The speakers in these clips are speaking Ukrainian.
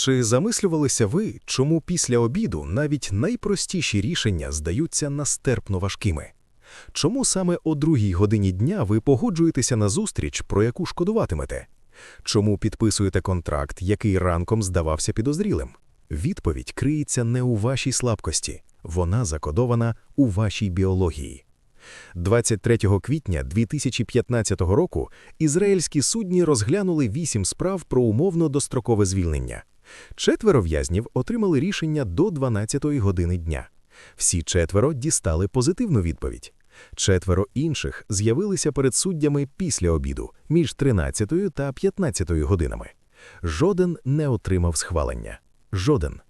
Чи замислювалися ви, чому після обіду навіть найпростіші рішення здаються настерпно важкими? Чому саме о другій годині дня ви погоджуєтеся на зустріч, про яку шкодуватимете? Чому підписуєте контракт, який ранком здавався підозрілим? Відповідь криється не у вашій слабкості, вона закодована у вашій біології. 23 квітня 2015 року ізраїльські судні розглянули вісім справ про умовно дострокове звільнення. Четверо в'язнів отримали рішення до 12-ї години дня. Всі четверо дістали позитивну відповідь. Четверо інших з'явилися перед суддями після обіду між 13 та 15 годинами. Жоден не отримав схвалення. Жоден.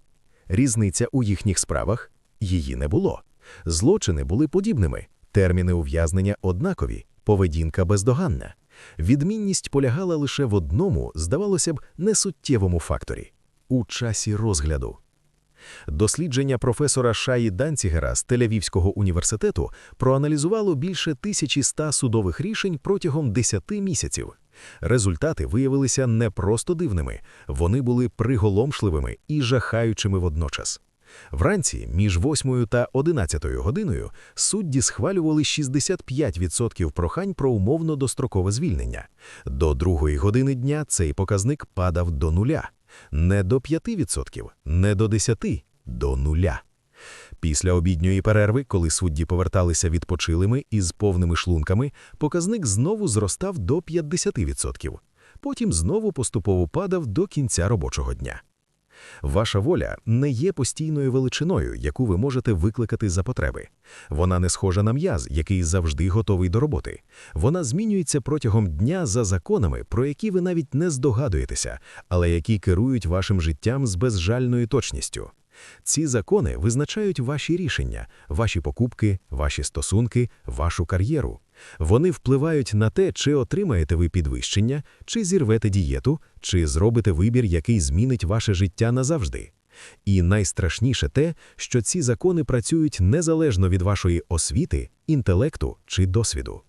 Різниця у їхніх справах її не було. Злочини були подібними, терміни ув'язнення однакові, поведінка бездоганна. Відмінність полягала лише в одному, здавалося б, несуттєвому факторі у часі розгляду. Дослідження професора Шаї Данцігера з Тель-Авівського університету проаналізувало більше 1100 судових рішень протягом 10 місяців. Результати виявилися не просто дивними, вони були приголомшливими і жахаючими водночас. Вранці між 8 та 11 годиною судді схвалювали 65% прохань про умовно дострокове звільнення. До другої години дня цей показник падав до нуля. Не до 5%, не до 10%, до нуля. Після обідньої перерви, коли судді поверталися відпочилими і з повними шлунками, показник знову зростав до 50%. Потім знову поступово падав до кінця робочого дня. Ваша воля не є постійною величиною, яку ви можете викликати за потреби. Вона не схожа на м'яз, який завжди готовий до роботи. Вона змінюється протягом дня за законами, про які ви навіть не здогадуєтеся, але які керують вашим життям з безжальною точністю. Ці закони визначають ваші рішення, ваші покупки, ваші стосунки, вашу кар'єру. Вони впливають на те, чи отримаєте ви підвищення, чи зірвете дієту, чи зробите вибір, який змінить ваше життя назавжди. І найстрашніше те, що ці закони працюють незалежно від вашої освіти, інтелекту чи досвіду.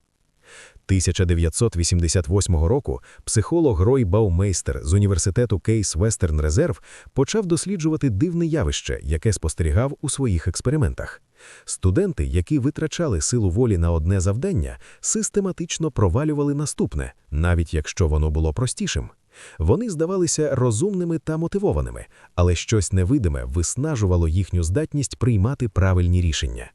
1988 року психолог Рой Баумейстер з університету Кейс Вестерн Резерв почав досліджувати дивне явище, яке спостерігав у своїх експериментах. Студенти, які витрачали силу волі на одне завдання, систематично провалювали наступне, навіть якщо воно було простішим. Вони здавалися розумними та мотивованими, але щось невидиме виснажувало їхню здатність приймати правильні рішення.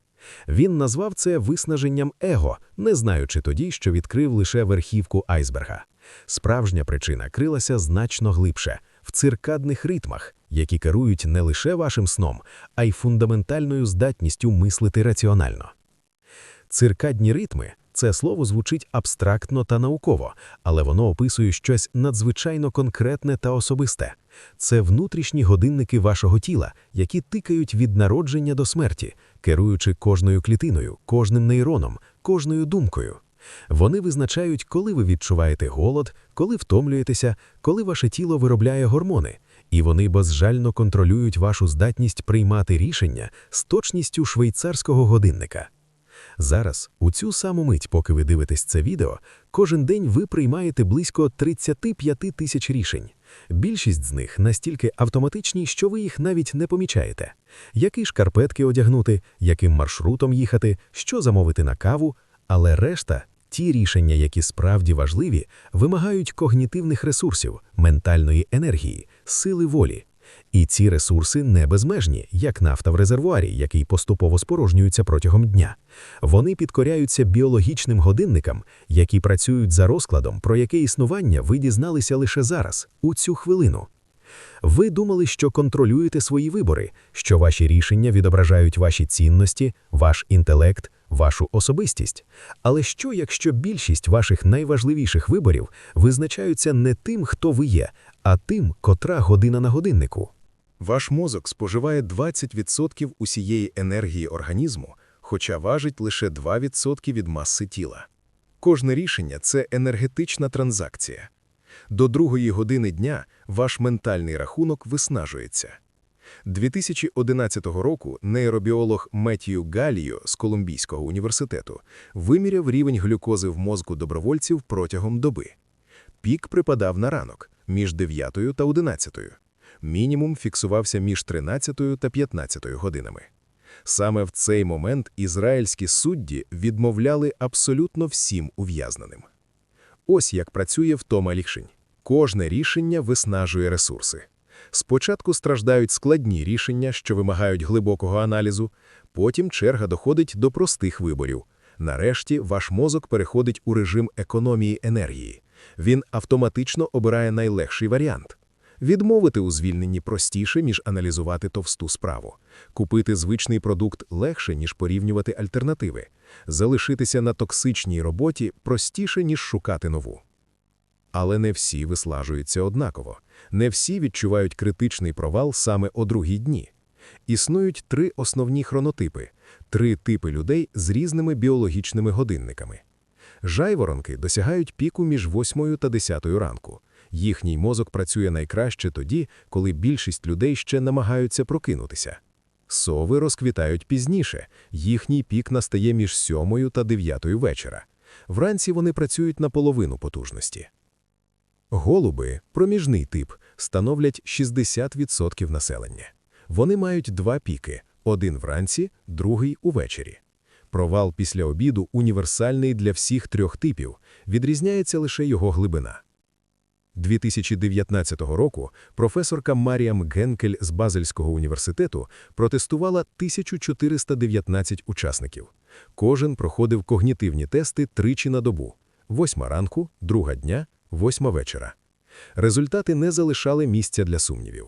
Він назвав це виснаженням его, не знаючи тоді, що відкрив лише верхівку айсберга. Справжня причина крилася значно глибше в циркадних ритмах, які керують не лише вашим сном, а й фундаментальною здатністю мислити раціонально. Циркадні ритми це слово звучить абстрактно та науково, але воно описує щось надзвичайно конкретне та особисте. Це внутрішні годинники вашого тіла, які тикають від народження до смерті, керуючи кожною клітиною, кожним нейроном, кожною думкою. Вони визначають, коли ви відчуваєте голод, коли втомлюєтеся, коли ваше тіло виробляє гормони, і вони безжально контролюють вашу здатність приймати рішення з точністю швейцарського годинника. Зараз, у цю саму мить, поки ви дивитесь це відео, кожен день ви приймаєте близько 35 тисяч рішень. Більшість з них настільки автоматичні, що ви їх навіть не помічаєте. Які шкарпетки одягнути, яким маршрутом їхати, що замовити на каву, але решта. Ті рішення, які справді важливі, вимагають когнітивних ресурсів, ментальної енергії, сили волі. І ці ресурси не безмежні, як нафта в резервуарі, який поступово спорожнюється протягом дня. Вони підкоряються біологічним годинникам, які працюють за розкладом, про яке існування ви дізналися лише зараз, у цю хвилину. Ви думали, що контролюєте свої вибори, що ваші рішення відображають ваші цінності, ваш інтелект, вашу особистість. Але що, якщо більшість ваших найважливіших виборів визначаються не тим, хто ви є, а тим, котра година на годиннику? Ваш мозок споживає 20% усієї енергії організму, хоча важить лише 2% від маси тіла. Кожне рішення це енергетична транзакція. До другої години дня ваш ментальний рахунок виснажується. 2011 року нейробіолог Меттію Галію з Колумбійського університету виміряв рівень глюкози в мозку добровольців протягом доби. Пік припадав на ранок між 9 та 11. Мінімум фіксувався між 13 та 15 годинами. Саме в цей момент ізраїльські судді відмовляли абсолютно всім ув'язненим. Ось як працює втома рішень. Кожне рішення виснажує ресурси. Спочатку страждають складні рішення, що вимагають глибокого аналізу, потім черга доходить до простих виборів. Нарешті ваш мозок переходить у режим економії енергії. Він автоматично обирає найлегший варіант. Відмовити у звільненні простіше, ніж аналізувати товсту справу. Купити звичний продукт легше, ніж порівнювати альтернативи. Залишитися на токсичній роботі простіше, ніж шукати нову. Але не всі вислажуються однаково. Не всі відчувають критичний провал саме о другій дні. Існують три основні хронотипи, три типи людей з різними біологічними годинниками. Жайворонки досягають піку між 8 та 10 ранку. Їхній мозок працює найкраще тоді, коли більшість людей ще намагаються прокинутися. Сови розквітають пізніше, їхній пік настає між 7 та 9 вечора. Вранці вони працюють на половину потужності. Голуби, проміжний тип, становлять 60% населення. Вони мають два піки – один вранці, другий увечері. Провал після обіду універсальний для всіх трьох типів, відрізняється лише його глибина. 2019 року професорка Маріам Генкель з Базельського університету протестувала 1419 учасників. Кожен проходив когнітивні тести тричі на добу – восьма ранку, друга дня, восьма вечора. Результати не залишали місця для сумнівів.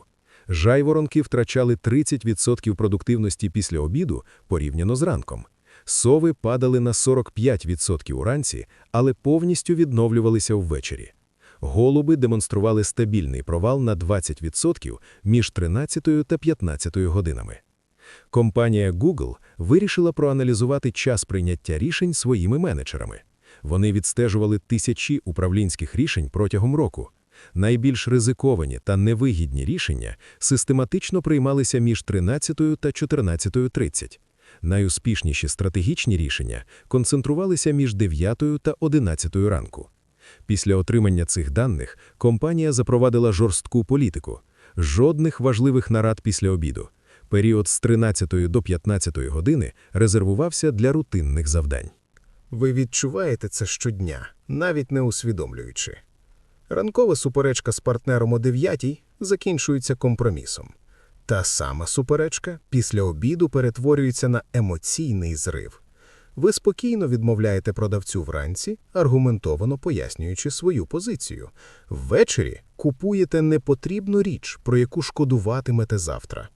Жайворонки втрачали 30% продуктивності після обіду порівняно з ранком. Сови падали на 45% уранці, але повністю відновлювалися ввечері. Голуби демонстрували стабільний провал на 20% між 13 та 15 годинами. Компанія Google вирішила проаналізувати час прийняття рішень своїми менеджерами. Вони відстежували тисячі управлінських рішень протягом року. Найбільш ризиковані та невигідні рішення систематично приймалися між 13 та 14.30. Найуспішніші стратегічні рішення концентрувалися між 9 та 11 ранку. Після отримання цих даних компанія запровадила жорстку політику. Жодних важливих нарад після обіду. Період з 13 до 15 години резервувався для рутинних завдань. Ви відчуваєте це щодня, навіть не усвідомлюючи. Ранкова суперечка з партнером о 9 закінчується компромісом. Та сама суперечка після обіду перетворюється на емоційний зрив. Ви спокійно відмовляєте продавцю вранці, аргументовано пояснюючи свою позицію. Ввечері купуєте непотрібну річ, про яку шкодуватимете завтра.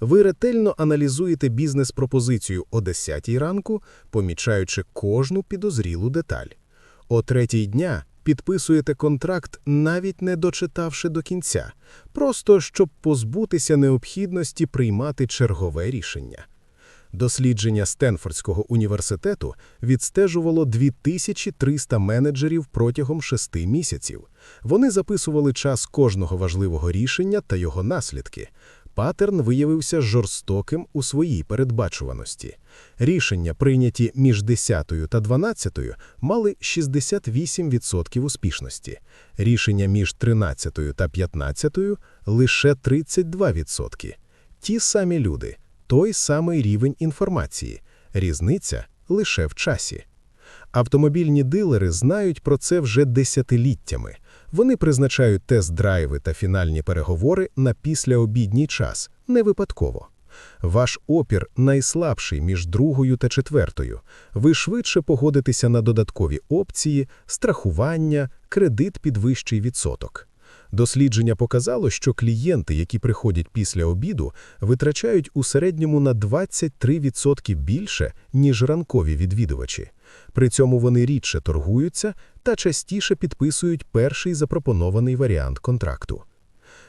Ви ретельно аналізуєте бізнес-пропозицію о 10 ранку, помічаючи кожну підозрілу деталь. О третій дня підписуєте контракт, навіть не дочитавши до кінця, просто щоб позбутися необхідності приймати чергове рішення. Дослідження Стенфордського університету відстежувало 2300 менеджерів протягом шести місяців. Вони записували час кожного важливого рішення та його наслідки. Патерн виявився жорстоким у своїй передбачуваності. Рішення, прийняті між 10 та 12, мали 68% успішності. Рішення між 13 та 15 – лише 32%. Ті самі люди, той самий рівень інформації. Різниця лише в часі. Автомобільні дилери знають про це вже десятиліттями. Вони призначають тест-драйви та фінальні переговори на післяобідній час, не випадково. Ваш опір найслабший між другою та четвертою. Ви швидше погодитеся на додаткові опції, страхування, кредит під вищий відсоток. Дослідження показало, що клієнти, які приходять після обіду, витрачають у середньому на 23% більше, ніж ранкові відвідувачі. При цьому вони рідше торгуються та частіше підписують перший запропонований варіант контракту.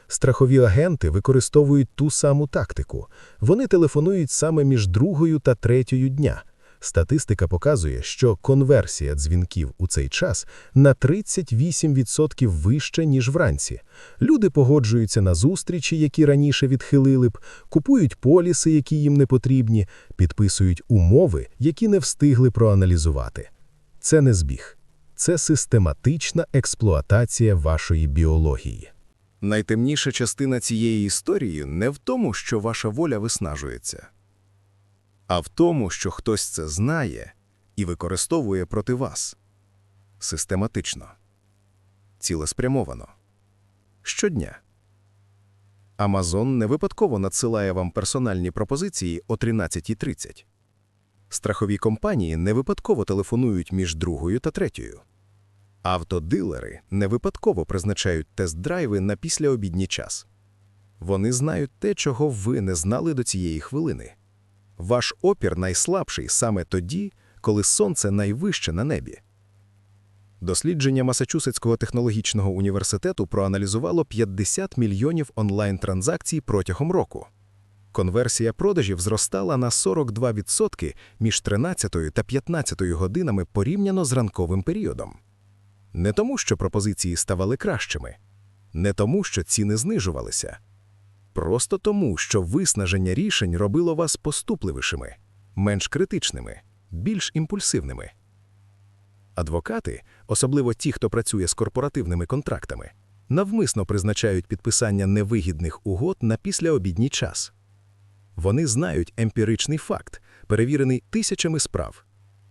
Страхові агенти використовують ту саму тактику. Вони телефонують саме між другою та третьою дня. Статистика показує, що конверсія дзвінків у цей час на 38% вища, ніж вранці. Люди погоджуються на зустрічі, які раніше відхилили б, купують поліси, які їм не потрібні, підписують умови, які не встигли проаналізувати. Це не збіг. Це систематична експлуатація вашої біології. Найтемніша частина цієї історії не в тому, що ваша воля виснажується, а в тому, що хтось це знає і використовує проти вас систематично, цілеспрямовано, щодня. Амазон не випадково надсилає вам персональні пропозиції о 13.30. Страхові компанії не випадково телефонують між другою та третьою. Автодилери не випадково призначають тест-драйви на післяобідній час. Вони знають те, чого ви не знали до цієї хвилини. Ваш опір найслабший саме тоді, коли сонце найвище на небі. Дослідження Масачусетського технологічного університету проаналізувало 50 мільйонів онлайн-транзакцій протягом року. Конверсія продажів зростала на 42% між 13 та 15 годинами порівняно з ранковим періодом. Не тому, що пропозиції ставали кращими, не тому, що ціни знижувалися, просто тому, що виснаження рішень робило вас поступливішими, менш критичними, більш імпульсивними. Адвокати, особливо ті, хто працює з корпоративними контрактами, навмисно призначають підписання невигідних угод на післяобідній час. Вони знають емпіричний факт, перевірений тисячами справ.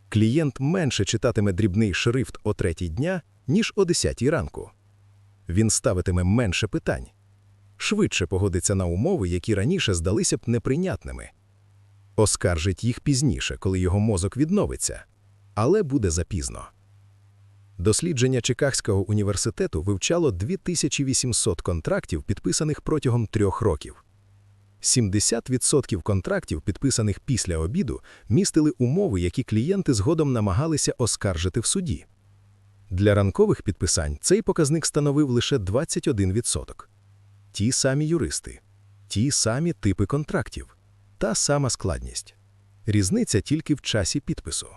Клієнт менше читатиме дрібний шрифт о третій дня, ніж о 10 ранку. Він ставитиме менше питань, швидше погодиться на умови, які раніше здалися б неприйнятними. Оскаржить їх пізніше, коли його мозок відновиться, але буде запізно. Дослідження Чикагського університету вивчало 2800 контрактів, підписаних протягом трьох років. 70% контрактів, підписаних після обіду, містили умови, які клієнти згодом намагалися оскаржити в суді. Для ранкових підписань цей показник становив лише 21%. Ті самі юристи, ті самі типи контрактів, та сама складність. Різниця тільки в часі підпису.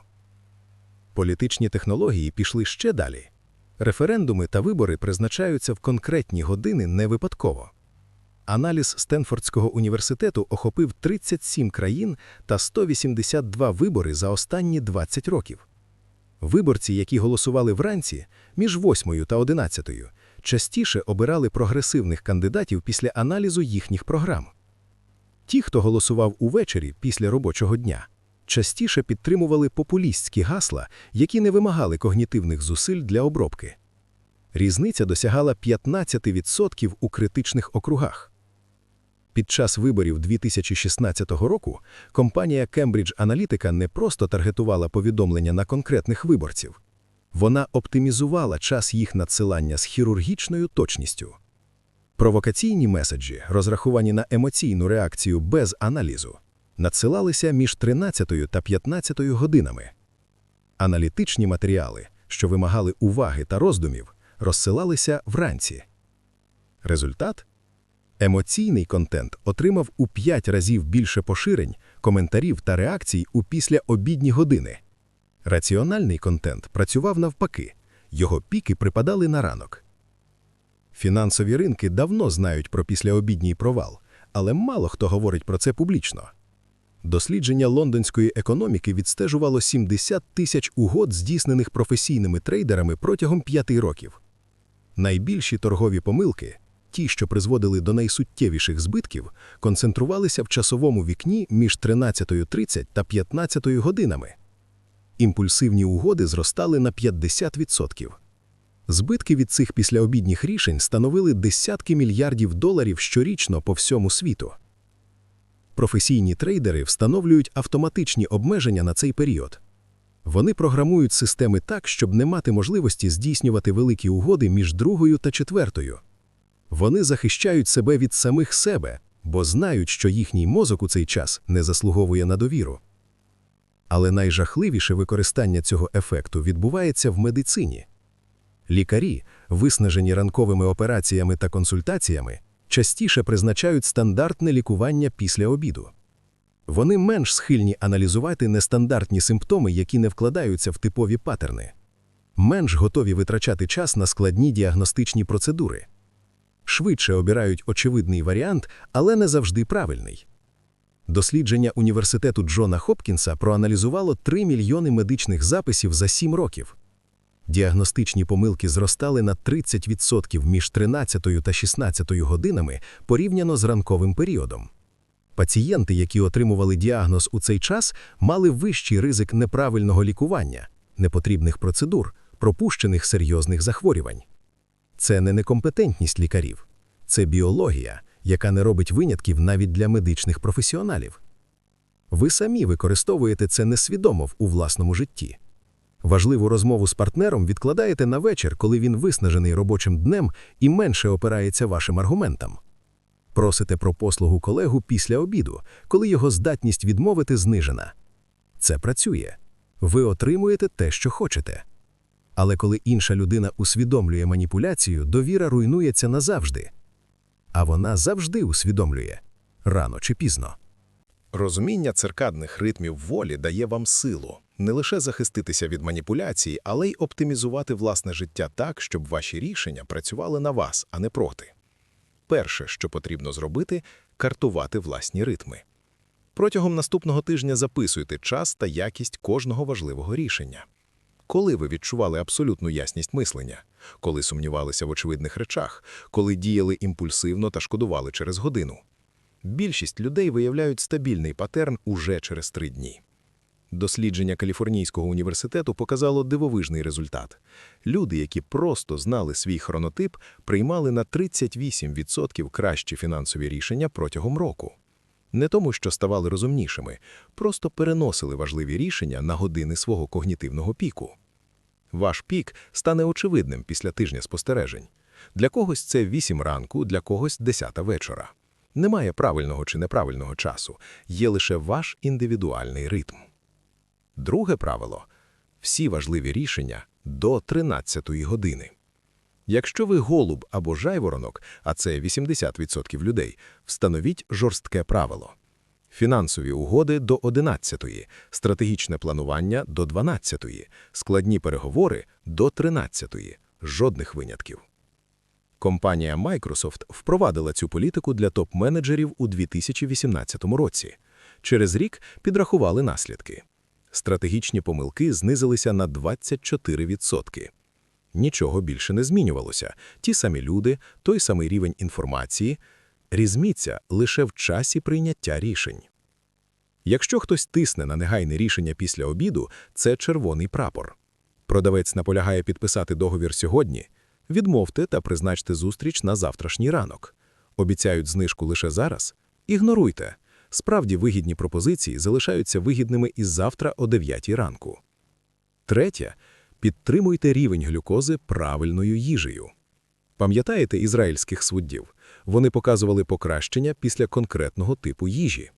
Політичні технології пішли ще далі. Референдуми та вибори призначаються в конкретні години не випадково. Аналіз Стенфордського університету охопив 37 країн та 182 вибори за останні 20 років. Виборці, які голосували вранці, між 8 та 11, частіше обирали прогресивних кандидатів після аналізу їхніх програм. Ті, хто голосував увечері після робочого дня, частіше підтримували популістські гасла, які не вимагали когнітивних зусиль для обробки. Різниця досягала 15% у критичних округах. Під час виборів 2016 року компанія Cambridge Analytica не просто таргетувала повідомлення на конкретних виборців. Вона оптимізувала час їх надсилання з хірургічною точністю. Провокаційні меседжі, розраховані на емоційну реакцію без аналізу, надсилалися між 13 та 15 годинами. Аналітичні матеріали, що вимагали уваги та роздумів, розсилалися вранці. Результат Емоційний контент отримав у 5 разів більше поширень, коментарів та реакцій у післяобідні години. Раціональний контент працював навпаки, його піки припадали на ранок. Фінансові ринки давно знають про післяобідній провал, але мало хто говорить про це публічно. Дослідження лондонської економіки відстежувало 70 тисяч угод, здійснених професійними трейдерами протягом п'яти років. Найбільші торгові помилки ті, що призводили до найсуттєвіших збитків, концентрувалися в часовому вікні між 13.30 та 15 годинами. Імпульсивні угоди зростали на 50%. Збитки від цих післяобідніх рішень становили десятки мільярдів доларів щорічно по всьому світу. Професійні трейдери встановлюють автоматичні обмеження на цей період. Вони програмують системи так, щоб не мати можливості здійснювати великі угоди між другою та четвертою. Вони захищають себе від самих себе, бо знають, що їхній мозок у цей час не заслуговує на довіру. Але найжахливіше використання цього ефекту відбувається в медицині. Лікарі, виснажені ранковими операціями та консультаціями, частіше призначають стандартне лікування після обіду. Вони менш схильні аналізувати нестандартні симптоми, які не вкладаються в типові патерни, менш готові витрачати час на складні діагностичні процедури швидше обирають очевидний варіант, але не завжди правильний. Дослідження університету Джона Хопкінса проаналізувало 3 мільйони медичних записів за 7 років. Діагностичні помилки зростали на 30% між 13 та 16 годинами порівняно з ранковим періодом. Пацієнти, які отримували діагноз у цей час, мали вищий ризик неправильного лікування, непотрібних процедур, пропущених серйозних захворювань. Це не некомпетентність лікарів, це біологія, яка не робить винятків навіть для медичних професіоналів. Ви самі використовуєте це несвідомо у власному житті. Важливу розмову з партнером відкладаєте на вечір, коли він виснажений робочим днем і менше опирається вашим аргументам. Просите про послугу колегу після обіду, коли його здатність відмовити знижена. Це працює. Ви отримуєте те, що хочете. Але коли інша людина усвідомлює маніпуляцію, довіра руйнується назавжди. А вона завжди усвідомлює рано чи пізно. Розуміння циркадних ритмів волі дає вам силу не лише захиститися від маніпуляцій, але й оптимізувати власне життя так, щоб ваші рішення працювали на вас, а не проти. Перше, що потрібно зробити – картувати власні ритми. Протягом наступного тижня записуйте час та якість кожного важливого рішення. Коли ви відчували абсолютну ясність мислення, коли сумнівалися в очевидних речах, коли діяли імпульсивно та шкодували через годину. Більшість людей виявляють стабільний патерн уже через три дні. Дослідження Каліфорнійського університету показало дивовижний результат. Люди, які просто знали свій хронотип, приймали на 38% кращі фінансові рішення протягом року. Не тому, що ставали розумнішими, просто переносили важливі рішення на години свого когнітивного піку. Ваш пік стане очевидним після тижня спостережень. Для когось це 8 ранку, для когось 10 вечора. Немає правильного чи неправильного часу, є лише ваш індивідуальний ритм. Друге правило – всі важливі рішення до 13-ї години. Якщо ви голуб або жайворонок, а це 80% людей, встановіть жорстке правило. Фінансові угоди до 11-ї, стратегічне планування до 12-ї, складні переговори до 13-ї, жодних винятків. Компанія Microsoft впровадила цю політику для топ-менеджерів у 2018 році. Через рік підрахували наслідки. Стратегічні помилки знизилися на 24%. Нічого більше не змінювалося. Ті самі люди, той самий рівень інформації. Різниця лише в часі прийняття рішень. Якщо хтось тисне на негайне рішення після обіду, це червоний прапор. Продавець наполягає підписати договір сьогодні. Відмовте та призначте зустріч на завтрашній ранок. Обіцяють знижку лише зараз? Ігноруйте. Справді вигідні пропозиції залишаються вигідними і завтра о 9 ранку. Третє. Підтримуйте рівень глюкози правильною їжею. Пам'ятаєте ізраїльських суддів? Вони показували покращення після конкретного типу їжі.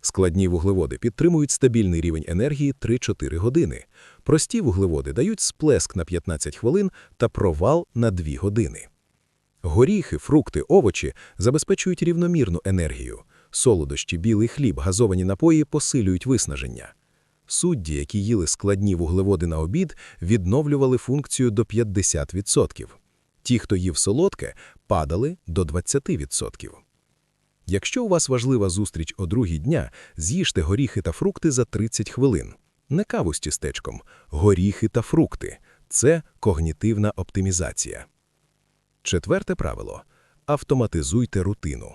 Складні вуглеводи підтримують стабільний рівень енергії 3-4 години. Прості вуглеводи дають сплеск на 15 хвилин та провал на 2 години. Горіхи, фрукти, овочі забезпечують рівномірну енергію. Солодощі, білий хліб, газовані напої посилюють виснаження. Судді, які їли складні вуглеводи на обід, відновлювали функцію до 50%. Ті, хто їв солодке, падали до 20%. Якщо у вас важлива зустріч о другій дня, з'їжте горіхи та фрукти за 30 хвилин. Не каву з тістечком, горіхи та фрукти – це когнітивна оптимізація. Четверте правило – автоматизуйте рутину.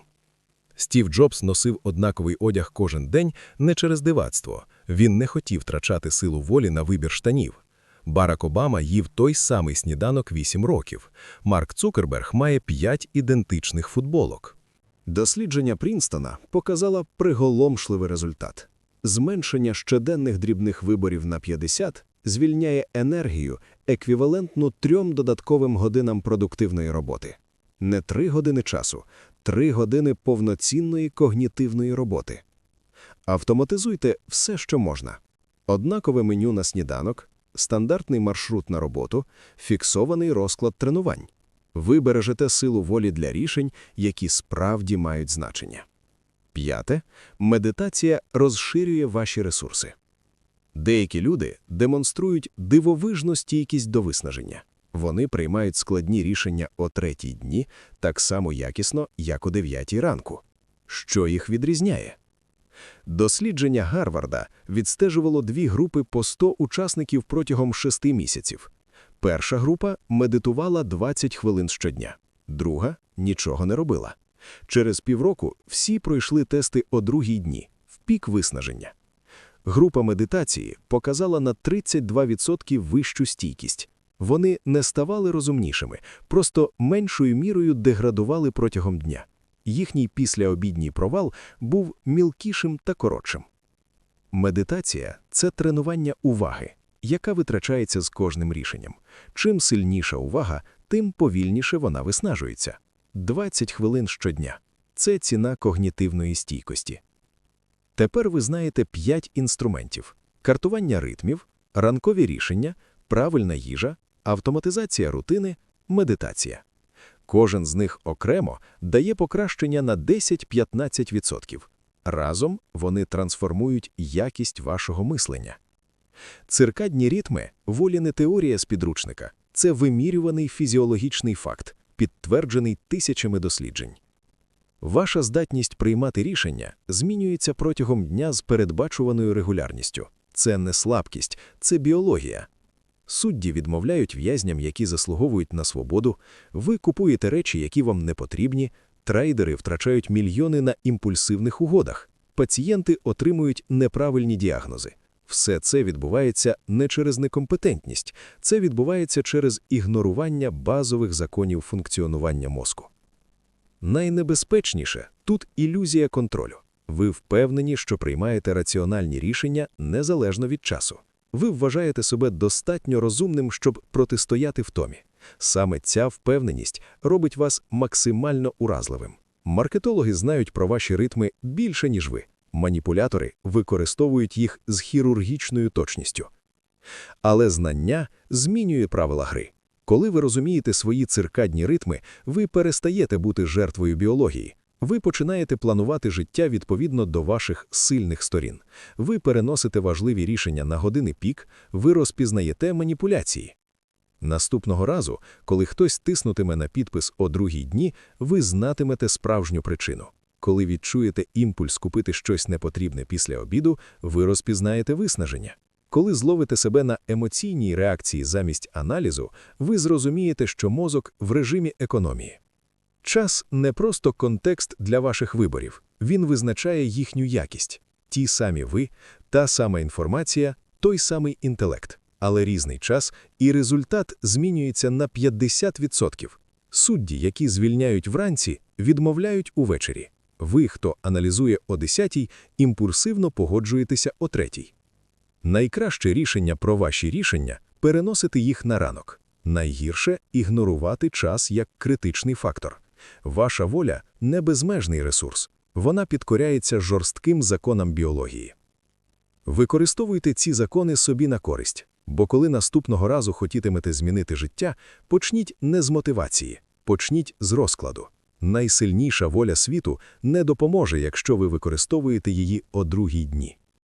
Стів Джобс носив однаковий одяг кожен день не через дивацтво. Він не хотів втрачати силу волі на вибір штанів. Барак Обама їв той самий сніданок 8 років. Марк Цукерберг має 5 ідентичних футболок. Дослідження Прінстона показало приголомшливий результат. Зменшення щоденних дрібних виборів на 50 звільняє енергію, еквівалентну трьом додатковим годинам продуктивної роботи. Не три години часу, три години повноцінної когнітивної роботи. Автоматизуйте все, що можна. Однакове меню на сніданок, стандартний маршрут на роботу, фіксований розклад тренувань. Ви бережете силу волі для рішень, які справді мають значення. П'яте. Медитація розширює ваші ресурси. Деякі люди демонструють дивовижну стійкість до виснаження. Вони приймають складні рішення о третій дні так само якісно, як о дев'ятій ранку. Що їх відрізняє? Дослідження Гарварда відстежувало дві групи по 100 учасників протягом шести місяців. Перша група медитувала 20 хвилин щодня, друга нічого не робила. Через півроку всі пройшли тести о другій дні, в пік виснаження. Група медитації показала на 32% вищу стійкість. Вони не ставали розумнішими, просто меншою мірою деградували протягом дня. Їхній післяобідній провал був мілкішим та коротшим. Медитація це тренування уваги, яка витрачається з кожним рішенням. Чим сильніша увага, тим повільніше вона виснажується. 20 хвилин щодня це ціна когнітивної стійкості. Тепер ви знаєте 5 інструментів: картування ритмів, ранкові рішення, правильна їжа, автоматизація рутини, медитація. Кожен з них окремо дає покращення на 10-15%. Разом вони трансформують якість вашого мислення. Циркадні ритми – волі не теорія з підручника. Це вимірюваний фізіологічний факт, підтверджений тисячами досліджень. Ваша здатність приймати рішення змінюється протягом дня з передбачуваною регулярністю. Це не слабкість, це біологія. Судді відмовляють в'язням, які заслуговують на свободу, ви купуєте речі, які вам не потрібні, трейдери втрачають мільйони на імпульсивних угодах, пацієнти отримують неправильні діагнози. Все це відбувається не через некомпетентність, це відбувається через ігнорування базових законів функціонування мозку. Найнебезпечніше тут ілюзія контролю. Ви впевнені, що приймаєте раціональні рішення незалежно від часу. Ви вважаєте себе достатньо розумним, щоб протистояти втомі. Саме ця впевненість робить вас максимально уразливим. Маркетологи знають про ваші ритми більше, ніж ви. Маніпулятори використовують їх з хірургічною точністю. Але знання змінює правила гри. Коли ви розумієте свої циркадні ритми, ви перестаєте бути жертвою біології. Ви починаєте планувати життя відповідно до ваших сильних сторін. Ви переносите важливі рішення на години пік, ви розпізнаєте маніпуляції. Наступного разу, коли хтось тиснутиме на підпис о другій дні, ви знатимете справжню причину. Коли відчуєте імпульс купити щось непотрібне після обіду, ви розпізнаєте виснаження. Коли зловите себе на емоційній реакції замість аналізу, ви зрозумієте, що мозок в режимі економії. Час не просто контекст для ваших виборів, він визначає їхню якість. Ті самі ви, та сама інформація, той самий інтелект, але різний час, і результат змінюється на 50%. Судді, які звільняють вранці, відмовляють увечері. Ви, хто аналізує о 10-й, імпульсивно погоджуєтеся о 3-й. Найкраще рішення про ваші рішення переносити їх на ранок. Найгірше ігнорувати час як критичний фактор. Ваша воля не безмежний ресурс, вона підкоряється жорстким законам біології. Використовуйте ці закони собі на користь, бо коли наступного разу хотітимете змінити життя, почніть не з мотивації, почніть з розкладу. Найсильніша воля світу не допоможе, якщо ви використовуєте її о другій дні.